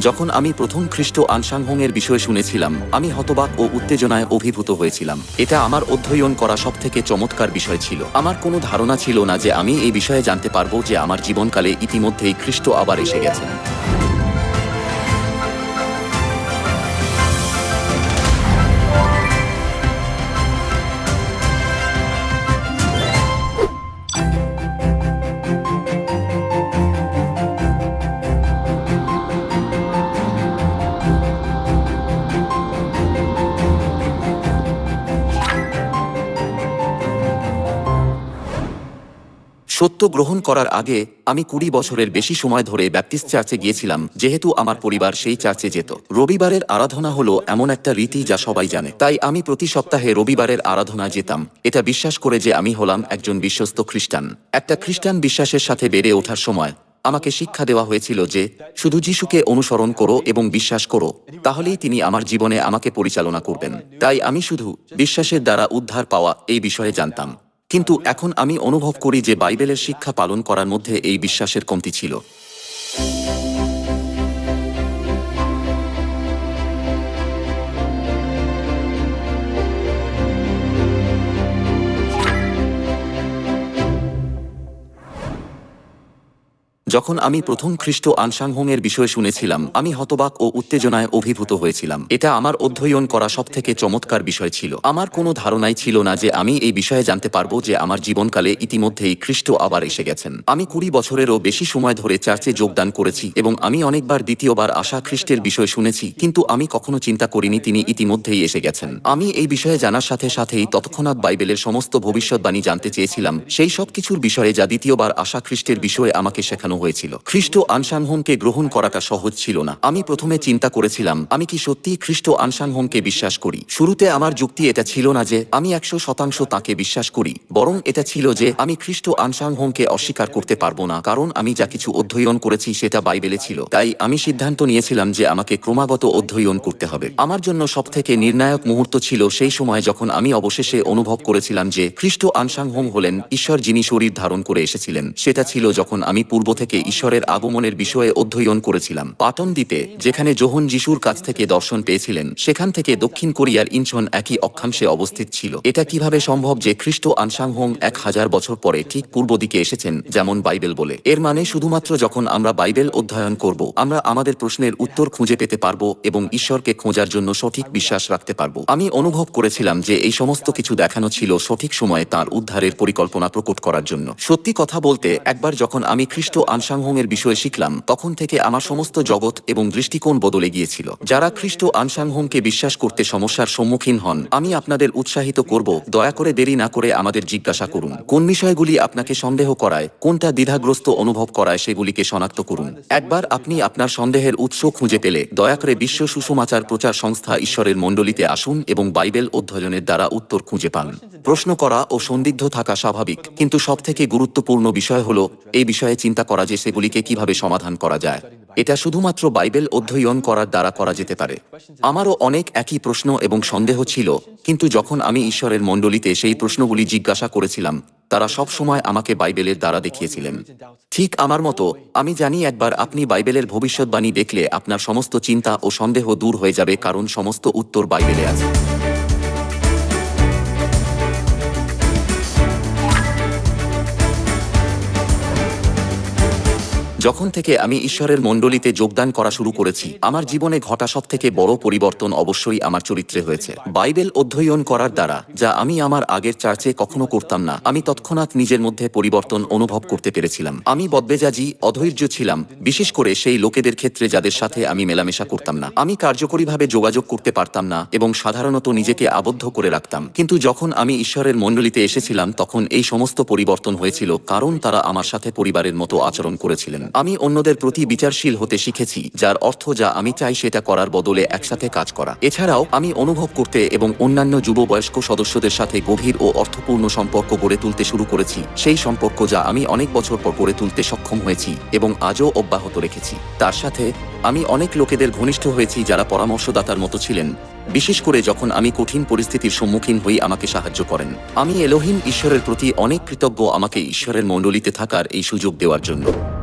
যখন আমি প্রথম খ্রিস্ট আনসাংহং এর বিষয়ে শুনেছিলাম, আমি হতবাক ও উত্তেজনায় অভিভূত হয়েছিলাম। এটা আমার অধ্যয়ন করা সব থেকে চমৎকার বিষয় ছিল। আমার কোনো ধারণা ছিল না যে আমি এই বিষয়ে জানতে পারব যে আমার জীবনকালে ইতিমধ্যেই খ্রিস্ট আবার এসে গেছেন। সত্য গ্রহণ করার আগে আমি কুড়ি বছরের বেশি সময় ধরে ব্যাপটিস্ট চার্চে গিয়েছিলাম, যেহেতু আমার পরিবার সেই চার্চে যেত। রবিবারের আরাধনা হলো এমন একটা রীতি যা সবাই জানে। তাই আমি প্রতি সপ্তাহে রবিবারের আরাধনা যেতাম। এটা বিশ্বাস করে যে আমি হলাম একজন বিশ্বস্ত খ্রিস্টান। একটা খ্রিস্টান বিশ্বাসের সাথে বেড়ে ওঠার সময় আমাকে শিক্ষা দেওয়া হয়েছিল যে, শুধু যিশুকে অনুসরণ করো এবং বিশ্বাস করো, তাহলেই তিনি আমার জীবনে আমাকে পরিচালনা করবেন। তাই আমি শুধু বিশ্বাসের দ্বারা উদ্ধার পাওয়া এই বিষয়ে জানতাম। কিন্তু এখন আমি অনুভব করি যে বাইবেলের শিক্ষা পালন করার মধ্যে এই বিশ্বাসের কমতি ছিল। যখন আমি প্রথম খ্রিস্ট আনসাংহং এর বিষয়ে শুনেছিলাম, আমি হতবাক ও উত্তেজনায় অভিভূত হয়েছিলাম। এটা আমার অধ্যয়ন করা সব থেকে চমৎকার বিষয় ছিল। আমার কোনো ধারণাই ছিল না যে আমি এই বিষয়ে জানতে পারব যে আমার জীবনকালে ইতিমধ্যেই খ্রিস্ট আবার এসে গেছেন। আমি কুড়ি বছরেরও বেশি সময় ধরে চার্চে যোগদান করেছি এবং আমি অনেকবার দ্বিতীয়বার আশা খ্রিস্টের বিষয় শুনেছি, কিন্তু আমি কখনো চিন্তা করিনি তিনি ইতিমধ্যেই এসে গেছেন। আমি এই বিষয়ে জানার সাথে সাথেই তৎক্ষণাৎ বাইবেলের সমস্ত ভবিষ্যৎবাণী জানতে চেয়েছিলাম। সেই সব কিছুর বিষয়ে যা দ্বিতীয়বার আশা খ্রিস্টের বিষয়ে আমাকে শেখানো হয়েছিল। খ্রিস্ট আনসানহোমকে গ্রহণ করাটা সহজ ছিল না। আমি প্রথমে চিন্তা করেছিলাম, আমি কি সত্যি খ্রিস্ট আনসানহোমকে বিশ্বাস করি? শুরুতে আমার যুক্তি এটা ছিল না যে, আমি একশো শতাংশ তাকে বিশ্বাস করি, বরং এটা ছিল যে, আমি খ্রিস্ট আনসানহোমকে অস্বীকার করতে পারব না, কারণ আমি যা কিছু অধ্যয়ন করেছি সেটা বাইবেলে ছিল। তাই আমি সিদ্ধান্ত নিয়েছিলাম যে, আমাকে ক্রমাগত অধ্যয়ন করতে হবে। আমার জন্য সবথেকে নির্ণায়ক মুহূর্ত ছিল সেই সময় যখন আমি অবশেষে অনুভব করেছিলাম যে, খ্রিস্ট আনসাংহোম হলেন ঈশ্বর যিনি শরীর ধারণ করে এসেছিলেন। সেটা ছিল যখন আমি পূর্ব থেকে ঈশ্বরের আগমনের বিষয়ে অধ্যয়ন করেছিলাম। পাটন দ্বীপে, যেখানে জোহন যিশুর কাছ থেকে দর্শন পেয়েছিলেন, সেখান থেকে দক্ষিণ কোরিয়ার ইনচন একই অক্ষাংশে অবস্থিত ছিল। এটা কীভাবে সম্ভব যে খ্রিস্ট আনসাংহোম এক হাজার বছর পরে ঠিক পূর্ব দিকে এসেছেন, যেমন বাইবেল বলে। এর মানে শুধুমাত্র যখন আমরা বাইবেল অধ্যয়ন করব, আমরা আমাদের প্রশ্নের উত্তর খুঁজে পেতে পারব এবং ঈশ্বরকে খোঁজার জন্য সঠিক বিশ্বাস রাখতে পারব। আমি অনুভব করেছিলাম যে এই সমস্ত কিছু দেখানো ছিল সঠিক সময়ে তার উদ্ধারের পরিকল্পনা প্রকট করার জন্য। সত্যি কথা বলতে, একবার যখন আমি খ্রিস্ট আনসাংহং এর বিষয়ে শিখলাম, তখন থেকে আমার সমস্ত জগৎ এবং দৃষ্টিকোণ বদলে গিয়েছিল। যারা খ্রিস্ট আনসাংহংকে বিশ্বাস করতে সমস্যার সম্মুখীন হন, আমি আপনাদের উৎসাহিত করব, দয়া করে দেরি না করে আমাদের জিজ্ঞাসা করুন, কোন বিষয়গুলি আপনাকে সন্দেহ করায়, কোনটা দ্বিধাগ্রস্ত অনুভব করায় সেগুলিকে শনাক্ত করুন। একবার আপনি আপনার সন্দেহের উৎস খুঁজে পেলে, দয়া করে বিশ্ব সুষমাচার প্রচার সংস্থা ঈশ্বরের মণ্ডলীতে আসুন এবং বাইবেল অধ্যয়নের দ্বারা উত্তর খুঁজে পান। প্রশ্ন করা ও সন্দিগ্ধ থাকা স্বাভাবিক, কিন্তু সবথেকে গুরুত্বপূর্ণ বিষয় হল, এই বিষয়ে চিন্তা করা যে সেগুলিকে কীভাবে সমাধান করা যায়। এটা শুধুমাত্র বাইবেল অধ্যয়ন করার দ্বারা করা যেতে পারে। আমারও অনেক একই প্রশ্ন এবং সন্দেহ ছিল, কিন্তু যখন আমি ঈশ্বরের মণ্ডলীতে সেই প্রশ্নগুলি জিজ্ঞাসা করেছিলাম, তারা সব সময় আমাকে বাইবেলের দ্বারা দেখিয়েছিলেন। ঠিক আমার মতো, আমি জানি একবার আপনি বাইবেলের ভবিষ্যৎবাণী দেখলে আপনার সমস্ত চিন্তা ও সন্দেহ দূর হয়ে যাবে, কারণ সমস্ত উত্তর বাইবেলে আছে। যখন থেকে আমি ঈশ্বরের মণ্ডলীতে যোগদান করা শুরু করেছি, আমার জীবনে ঘটা সব থেকে বড় পরিবর্তন অবশ্যই আমার চরিত্রে হয়েছে। বাইবেল অধ্যয়ন করার দ্বারা, যা আমি আমার আগের চার্চে কখনো করতাম না, আমি তৎক্ষণাৎ নিজের মধ্যে পরিবর্তন অনুভব করতে পেরেছিলাম। আমি বদবেজাজি অধৈর্য ছিলাম, বিশেষ করে সেই লোকেদের ক্ষেত্রে যাদের সাথে আমি মেলামেশা করতাম না। আমি কার্যকরীভাবে যোগাযোগ করতে পারতাম না এবং সাধারণত নিজেকে আবদ্ধ করে রাখতাম। কিন্তু যখন আমি ঈশ্বরের মণ্ডলীতে এসেছিলাম, তখন এই সমস্ত পরিবর্তন হয়েছিল, কারণ তারা আমার সাথে পরিবারের মতো আচরণ করেছিলেন। আমি অন্যদের প্রতি বিচারশীল হতে শিখেছি, যার অর্থ যা আমি চাই সেটা করার বদলে একসাথে কাজ করা। এছাড়াও, আমি অনুভব করতে এবং অন্যান্য যুব বয়স্ক সদস্যদের সাথে গভীর ও অর্থপূর্ণ সম্পর্ক গড়ে তুলতে শুরু করেছি। সেই সম্পর্ক যা আমি অনেক বছর পর গড়ে তুলতে সক্ষম হয়েছি এবং আজও অব্যাহত রেখেছি। তার সাথে, আমি অনেক লোকেদের ঘনিষ্ঠ হয়েছি যারা পরামর্শদাতার মতো ছিলেন। বিশেষ করে যখন আমি কঠিন পরিস্থিতির সম্মুখীন হই, আমাকে সাহায্য করেন। আমি এলোহিম ঈশ্বরের প্রতি অনেক কৃতজ্ঞ আমাকে ঈশ্বরের মণ্ডলীতে থাকার এই সুযোগ দেওয়ার জন্য।